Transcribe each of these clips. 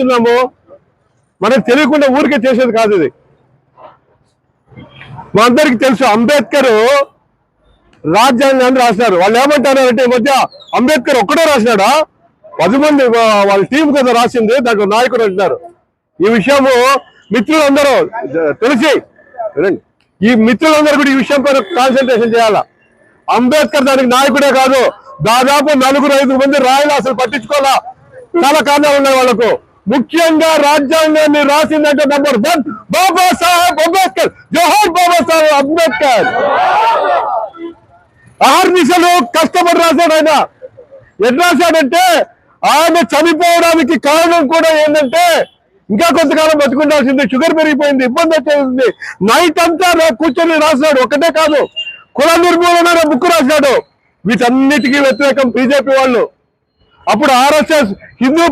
చేస్తున్నామో మనకు తెలియకుండా ఊరికే చేసేది కాదు ఇది. మా అందరికి తెలుసు అంబేద్కర్ రాజ్యాంగాన్ని రాసినారు. వాళ్ళు ఏమంటారంటే ఈ మధ్య అంబేద్కర్ ఒక్కడే రాసినాడా? పది మంది వాళ్ళ టీం కదా రాసింది దాంట్లో నాయకుడు అంటున్నారు. ఈ విషయము మిత్రులందరూ జ- తెలిసి వినండి. ఈ మిత్రులందరూ కూడా ఈ విషయం పైన కాన్సన్ట్రేషన్ చేయాలా? అంబేద్కర్ దానికి నాయకుడే కాదు. దాదాపు నలుగురు ఐదు మంది రాయలు అసలు పట్టించుకోవాలా? చాలా కారణాలు ఉన్నాయి వాళ్ళకు. ముఖ్యంగా రాజ్యాంగాన్ని రాసిందంటే నంబర్ వన్ బాబాసాహెబ్ అంబేద్కర్ జోహర్ బాబా సాహెబ్ అంబేద్కర్. ఆర్నిసలు కష్టపడి రాశాడు ఆయన. ఎట్లా రాశాడంటే ఆయన చనిపోవడానికి కారణం కూడా ఏంటంటే ఇంకా కొంతకాలం బతుకుండాల్సింది షుగర్ పెరిగిపోయింది ఇబ్బంది వచ్చేసింది. నైట్ అంతా కూర్చొని రాశాడు ఒకటే కాదు కుల నిర్మూలన బుక్ రాశాడు. వీటన్నిటికీ వ్యతిరేకం బీజేపీ వాళ్ళు. అప్పుడు ఆర్ఎస్ఎస్ హిందూ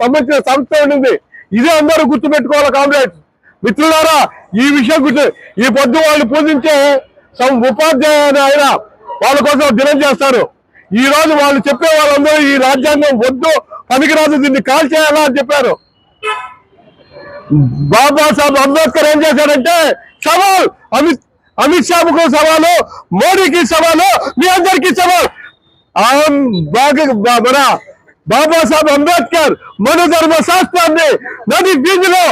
సంబంధించిన సంస్థ ఉండింది ఇదే అందరూ గుర్తుపెట్టుకోవాలి కామ్రేడ్స్. మిత్రులారా ఈ విషయం గుర్తు ఈ పొద్దు వాళ్ళు పూజించే సం- ఉపాధ్యాయ ఆయన వాళ్ళ కోసం దినం చేస్తారు. ఈ రోజు వాళ్ళు చెప్పే వాళ్ళందరూ ఈ రాజ్యాంగం వద్దు పనికిరాదు దీన్ని కాల్ చేయాలా అని చెప్పారు. బాబాసాహెబ్ అంబేద్కర్ ఏం చేశాడంటే సవాల్ అమిత్ అమిత్ షాకు సవాలు మోడీకి సవాలు మీ అందరికీ సవాల్. ఆం మన బాబాసాహెబ్ అంబేద్కర్ మన ధర్మ శాస్త్రాన్ని నది బీజులో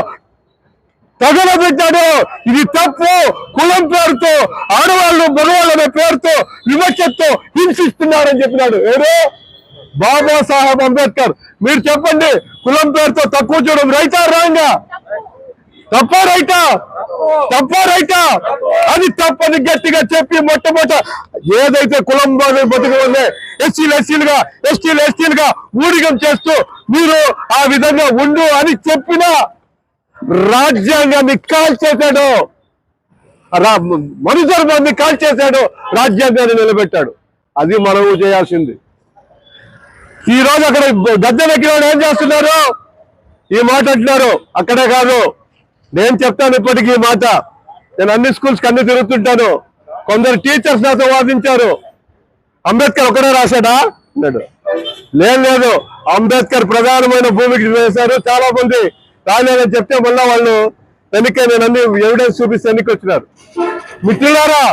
తగలబెట్టాడు. ఇది తప్పు. కులం పేరుతో ఆడవాళ్ళు మగవాళ్ళు అనే పేరుతో వివక్షతో హింసిస్తున్నారని చెప్పినాడు. ఎవరు? బాబాసాహెబ్ అంబేద్కర్. మీరు చెప్పండి కులం పేరుతో తక్కువ చూడడం రైతా రాంగా? తప్ప రైటా? తప్ప రైటా? అది తప్పని గట్టిగా చెప్పి మొట్టమొదట ఏదైతే కులం బతుకు ఉంది ఎస్సీలు ఎస్సీలుగా ఎస్టీలు ఎస్టీలుగా ఊడిగం చేస్తూ మీరు ఆ విధంగా ఉండు అని చెప్పిన రాజ్యాంగాన్ని కాల్ చేశాడు. మనుధర్మాన్ని కాల్ చేశాడు. రాజ్యాంగాన్ని నిలబెట్టాడు. అది మనము చేయాల్సింది. ఈ రోజు అక్కడ గద్దెనెక్కిన ఏం చేస్తున్నారు? ఈ మాట అంటున్నారు. అక్కడే కాదు. నేను చెప్తాను ఇప్పటికీ మాట. నేను అన్ని స్కూల్స్ అన్ని తిరుగుతుంటాను. కొందరు టీచర్స్ నాతో వాదించారు. అంబేద్కర్ ఒకడే రాశాడా? అన్నాడు లేదు లేదు. అంబేద్కర్ ప్రధానమైన భూమికి వేశారు చాలా మంది రాలేదని చెప్తే మళ్ళా వాళ్ళు వెనక్కి నేను అన్ని ఎవిడెన్స్ చూపిస్తే వెనక్కి వచ్చినారు. మిత్రులారా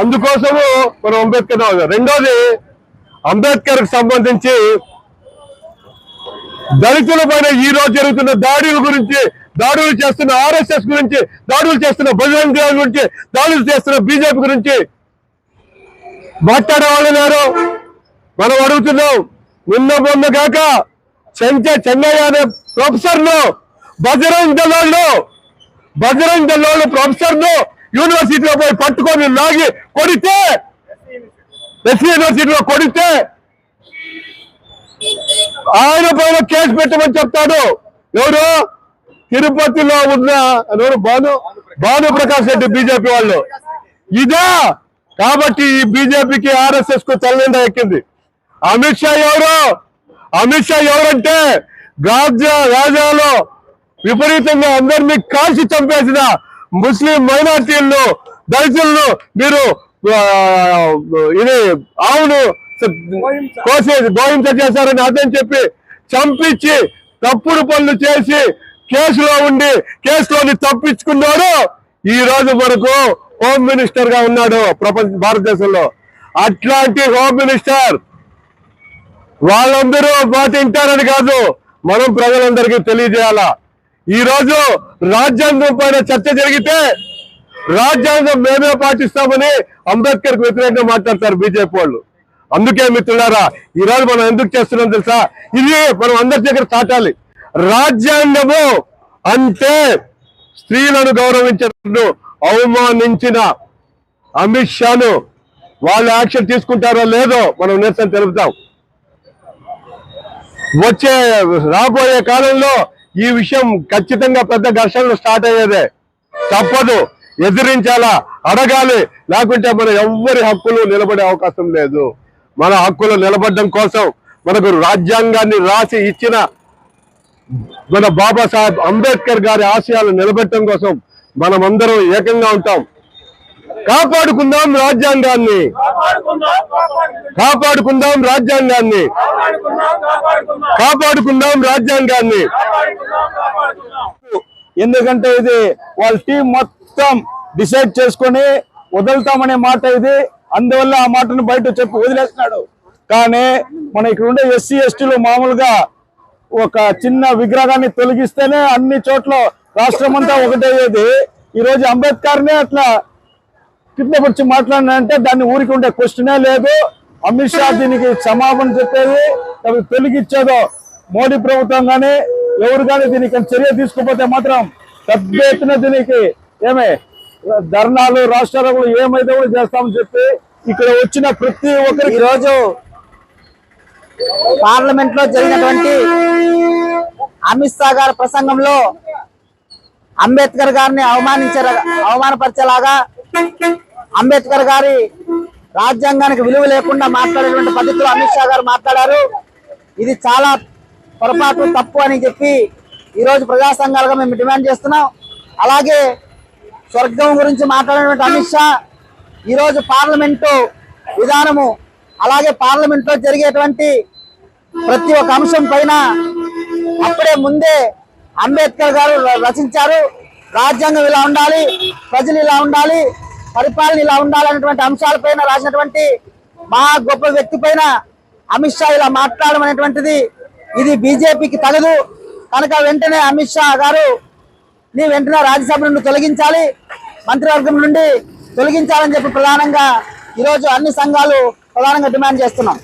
అందుకోసము మనం అంబేద్కర్ రెండోది అంబేద్కర్ సంబంధించి దళితుల పైన ఈ రోజు జరుగుతున్న దాడుల గురించి దాడులు చేస్తున్న ఆర్ఎస్ఎస్ గురించి దాడులు చేస్తున్న బజరంగ్ గురించి దాడులు చేస్తున్న బీజేపీ గురించి మాట్లాడే లేరు. మనం అడుగుతున్నాం నిన్న మొన్న కాక చెంచ చెన్నయ్య అనే ప్రొఫెసర్ను బజరంగ్ దళాళ్ళు బజరంగ్ దళాళ్ళు ప్రొఫెసర్ను యూనివర్సిటీలో పోయి పట్టుకొని లాగి కొడితే ఎస్సీ యూనివర్సిటీలో కొడితే ఆయన పైన కేసు పెట్టమని చెప్తాడు. ఎవరు? తిరుపతిలో ఉన్న భాను భాను ప్రకాష్ రెడ్డి బీజేపీ వాళ్ళు. ఇదా! కాబట్టి ఈ బీజేపీకి ఆర్ఎస్ఎస్కు తల్లిండ ఎక్కింది. అమిత్ షా ఎవరు? అమిత్ షా ఎవరంటే గాజా గాజాలో విపరీతంగా అందరినీ కాల్చి చంపేసిన ముస్లిం మైనార్టీలను దళితులను మీరు ఇది ఆవును కోసేది గోహింస చేశారని అదని చెప్పి చంపించి తప్పుడు పనులు చేసి కేసులో ఉండి కేసులోని తప్పించుకున్నాడు. ఈ రోజు వరకు హోమ్ మినిస్టర్గా ఉన్నాడు ప్రపంచ భారతదేశంలో. అట్లాంటి హోమ్ మినిస్టర్ వాళ్ళందరూ పాటింటారని కాదు మనం ప్రజలందరికీ తెలియజేయాలా. ఈ రోజు రాజ్యాంగం పైన చర్చ జరిగితే రాజ్యాంగం మేమే పాటిస్తామని అంబేద్కర్ వ్యతిరేకంగా మాట్లాడతారు బీజేపీ వాళ్ళు. అందుకే మిత్రులారా ఈ రోజు మనం ఎందుకు చేస్తున్నాం తెలుసా? ఇది మనం అందరి దగ్గర చాటాలి. రాజ్యాంగము అంటే స్త్రీలను గౌరవించడం అవమానించిన అమిత్ షాను వాళ్ళు యాక్షన్ తీసుకుంటారో లేదో మనం నిరసన తెలుపుతాం. వచ్చే రాబోయే కాలంలో ఈ విషయం ఖచ్చితంగా పెద్ద ఘర్షణలు స్టార్ట్ అయ్యేదే. తప్పదు. ఎదిరించాలా? అడగాలి. లేకుంటే మన ఎవ్వరి హక్కులు నిలబడే అవకాశం లేదు. మన హక్కులు నిలబడడం కోసం మనకు రాజ్యాంగాన్ని రాసి ఇచ్చిన మన బాబాసాహెబ్ అంబేద్కర్ గారి ఆశయాలు నిలబెట్టడం కోసం మనమందరం ఏకంగా ఉంటాం. కాపాడుకుందాం రాజ్యాంగాన్ని. కాపాడుకుందాం రాజ్యాంగాన్ని. కాపాడుకుందాం రాజ్యాంగాన్ని. ఎందుకంటే ఇది వాళ్ళ టీం మొత్తం డిసైడ్ చేసుకొని వదులుతామనే మాట ఇది. అందువల్ల ఆ మాటను బయట చెప్పి వదిలేస్తున్నాడు. కానీ మన ఇక్కడ ఉండే ఎస్సీ ఎస్టీలు మామూలుగా ఒక చిన్న విగ్రహాన్ని తొలగిస్తేనే అన్ని చోట్ల రాష్ట్రం అంతా ఒకటయ్యేది. ఈ రోజు అంబేద్కర్నే అట్లా కింద వచ్చి మాట్లాడినంటే దాన్ని ఊరికి ఉండే క్వశ్చనే లేదు. అమిత్ షా దీనికి క్షమాపణ చెప్పేది అవి తొలగిచ్చేదో మోడీ ప్రభుత్వం కానీ ఎవరు కానీ దీనికి చర్య తీసుకోకపోతే మాత్రం పెద్ద ఎత్తున దీనికి ఏమే ధర్నాలు రాష్ట్రాలు ఏమైతే కూడా చేస్తామని చెప్పి ఇక్కడ వచ్చిన ప్రతి ఒక్కరికి రోజు పార్లమెంట్లో జరిగినటువంటి అమిత్ షా గారి ప్రసంగంలో అంబేద్కర్ గారిని అవమానించే అవమానపరిచేలాగా అంబేద్కర్ గారి రాజ్యాంగానికి విలువ లేకుండా మాట్లాడేటువంటి పద్ధతిలో అమిత్ షా గారు మాట్లాడారు. ఇది చాలా పొరపాటు తప్పు అని చెప్పి ఈరోజు ప్రజా సంఘాలుగా మేము డిమాండ్ చేస్తున్నాం. అలాగే స్వర్గం గురించి మాట్లాడినటువంటి అమిత్ షా ఈరోజు పార్లమెంటు విధానము అలాగే పార్లమెంట్లో జరిగేటువంటి ప్రతి ఒక్క అంశం పైన అప్పుడే ముందే అంబేద్కర్ గారు రచించారు. రాజ్యాంగం ఇలా ఉండాలి ప్రజలు ఇలా ఉండాలి పరిపాలన ఇలా ఉండాలి అనేటువంటి అంశాలపైన రాసినటువంటి మహా గొప్ప వ్యక్తి పైన అమిత్ షా ఇలా మాట్లాడడం అనేటువంటిది ఇది బీజేపీకి తగదు. కనుక వెంటనే అమిత్ షా గారు నీ వెంటనే రాజ్యసభ నుండి తొలగించాలి. మంత్రివర్గం నుండి తొలగించాలని చెప్పి ప్రధానంగా ఈరోజు అన్ని సంఘాలు ప్రధానంగా డిమాండ్ చేస్తున్నాం.